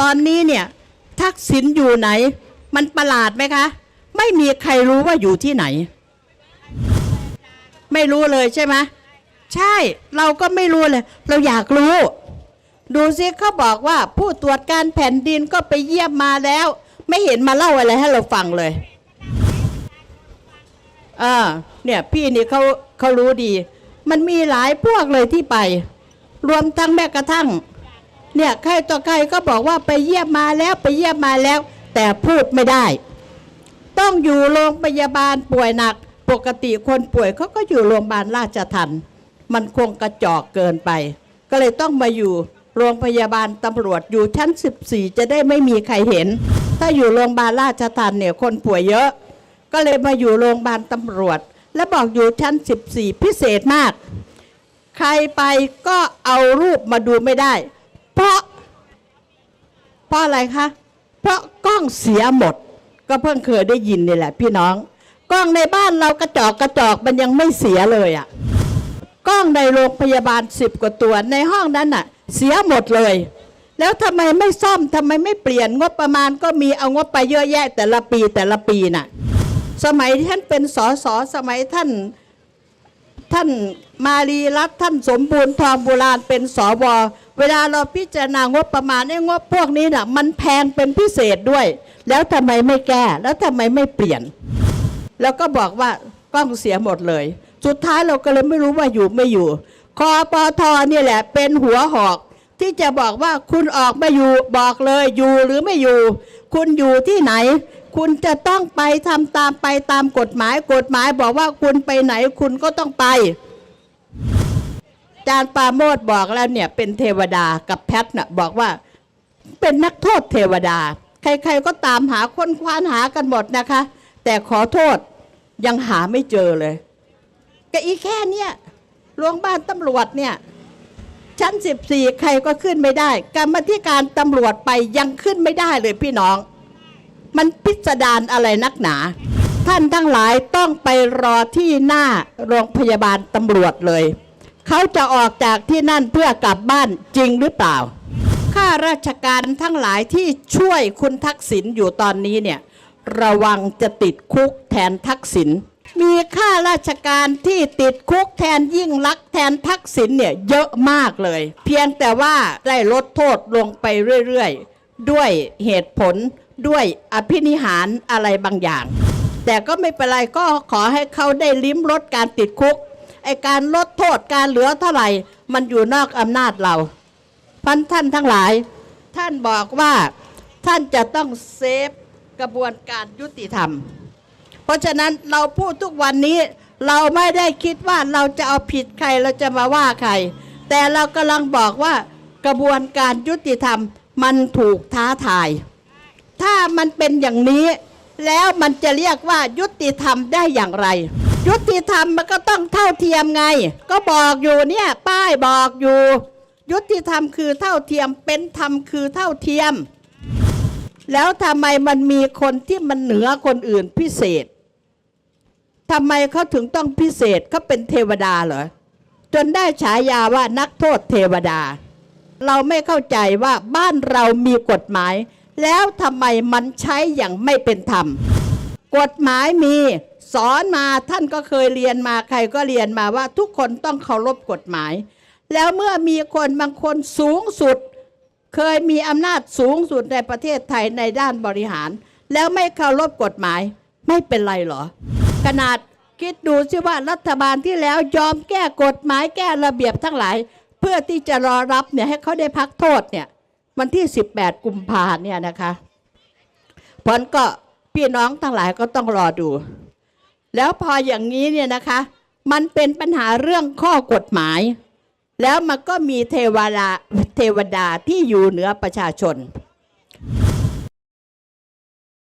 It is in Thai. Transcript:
ตอนนี้เนี่ยทักษิณอยู่ไหน มันประหลาดไหมคะ ไม่มีใครรู้ว่าอยู่ที่ไหน ไม่รู้เลยใช่ไหมใช่เราก็ไม่รู้เลย เราอยากรู้ ดูซิเขาบอกว่าผู้ตรวจการแผ่นดินก็ไปเยี่ยมมาแล้ว ไม่เห็นมาเล่าอะไรให้เราฟังเลยอ่าเนี่ยพี่นี่เขาเขารู้ดี มันมีหลายพวกเลยที่ไป รวมทั้งแม้กระทั่ง เนี่ยใครต่อใครก็บอกว่าไปเยี่ยมมาแล้วไปเยี่ยมมาแล้ว แต่พูดไม่ได้ ต้องอยู่โรงพยาบาลป่วยหนัก ปกติคนป่วยเขาก็อยู่โรงพยาบาลราชทันมันคงกระจอกเกินไป ก็เลยต้องมาอยู่โรงพยาบาลตำรวจอยู่ชั้น 14 จะได้ไม่มีใครเห็น ถ้าอยู่โรงพยาบาลราชทันเนี่ยคนป่วยเยอะ ก็เลยมาอยู่โรงพยาบาลตำรวจ แล้วบอกอยู่ชั้น 14 พิเศษมาก ใครไปก็เอารูปมาดูไม่ได้ เพราะอะไรคะเพราะกล้องเสียหมด ก็เพิ่งเคยได้ยินนี่แหละ พี่น้อง กล้องในบ้านเรากระจอกกระจอกมันยังไม่เสียเลยอะ่ะกล้องในโรงพยาบาลสิบกว่าตัวในห้องนั้นน่ะ เสียหมดเลย แล้วทำไมไม่ซ่อมทำไมไม่เปลี่ยนงบประมาณก็มีเอางบไปเยอะแยะแต่ละปีแต่ละปีน่ะ สมัยที่ท่านเป็นสอสอสมัยท่านท่านมารีรัตท่านสมบูรณ์ทองโบราณเป็นสว เวลาเราพิจารณางบประมาณไอ้งบพวกนี้น่ะมันแพงเป็นพิเศษด้วย แล้วทำไมไม่แก้ แล้วทำไมไม่เปลี่ยน แล้วก็บอกว่ากล้องเสียหมดเลย สุดท้ายเราก็เลยไม่รู้ว่าอยู่ไม่อยู่คอปอทเนี่ยแหละเป็นหัวหอก ที่จะบอกว่าคุณออกมาอยู่บอกเลยอยู่หรือไม่อยู่ คุณอยู่ที่ไหน คุณจะต้องไปทำตามไปตามกฎหมายกฎหมายบอกว่าคุณไปไหนคุณก็ต้องไป จารย์ปาโมดบอกแล้วเนี่ยเป็นเทวดากับแพทน่ะบอกว่าเป็นนักโทษเทวดา ใครๆก็ตามหาค้นคว้านหากันหมดนะคะ แต่ขอโทษยังหาไม่เจอเลยก็อีแค่เนี่ยโรงพยาบาลตำรวจเนี่ยชั้น 14 ใครก็ขึ้นไม่ได้ กรรมธิการตำรวจไปยังขึ้นไม่ได้เลยพี่น้อง มันพิสดารอะไรนักหนา ท่านทั้งหลายต้องไปรอที่หน้าโรงพยาบาลตำรวจเลย เขาจะออกจากที่นั่นเพื่อกลับบ้านจริงหรือเปล่า ข้าราชการทั้งหลายที่ช่วยคุณทักษิณอยู่ตอนนี้เนี่ยระวังจะติดคุกแทนทักษิณมีข้าราชการที่ติดคุกแทนยิ่งลักษณ์แทนทักษิณเนี่ยเยอะมากเลย เพียงแต่ว่าได้ลดโทษลงไปเรื่อยๆ ด้วยเหตุผลด้วยอภินิหารอะไรบางอย่าง แต่ก็ไม่เป็นไรก็ขอให้เขาได้ลิ้มรสการติดคุก ไอการลดโทษการเหลือเท่าไหร่ มันอยู่นอกอำนาจเราพันท่านทั้งหลาย ท่านบอกว่าท่านจะต้องเซฟกระบวนการยุติธรรม เพราะฉะนั้นเราพูดทุกวันนี้เราไม่ได้คิดว่าเราจะเอาผิดใครเราจะมาว่าใคร แต่เรากำลังบอกว่ากระบวนการยุติธรรมมันถูกท้าทาย ถ้ามันเป็นอย่างนี้ แล้วมันจะเรียกว่ายุติธรรมได้อย่างไร ยุติธรรมมันก็ต้องเท่าเทียมไง ก็บอกอยู่เนี่ย ป้ายบอกอยู่ ยุติธรรมคือเท่าเทียมเป็นธรรมคือเท่าเทียม แล้วทำไมมันมีคนที่มันเหนือคนอื่นพิเศษทำไมเขาถึงต้องพิเศษเขาเป็นเทวดาเหรอจนได้ฉายาว่านักโทษเทวดา เราไม่เข้าใจว่าบ้านเรามีกฎหมาย แล้วทำไมมันใช้อย่างไม่เป็นธรรม กฎหมายมี สอนมาท่านก็เคยเรียนมาใครก็เรียนมาว่าทุกคนต้องเคารพกฎหมาย แล้วเมื่อมีคนบางคนสูงสุด เคยมีอำนาจสูงสุดในประเทศไทยในด้านบริหาร แล้วไม่เคารพกฎหมาย ไม่เป็นไรหรอ ขนาดคิดดูสิว่ารัฐบาลที่แล้วยอมแก้กฎหมายแก้ระเบียบทั้งหลาย เพื่อที่จะรอรับเนี่ยให้เขาได้พักโทษเนี่ยวันที่ 18 กุมภาเนี่ยนะคะผลก็พี่น้องทั้งหลายก็ต้องรอดู แล้วพออย่างนี้เนี่ยนะคะ มันเป็นปัญหาเรื่องข้อกฎหมาย แล้วมันก็มีเทวดาเทวดาที่อยู่เหนือประชาชน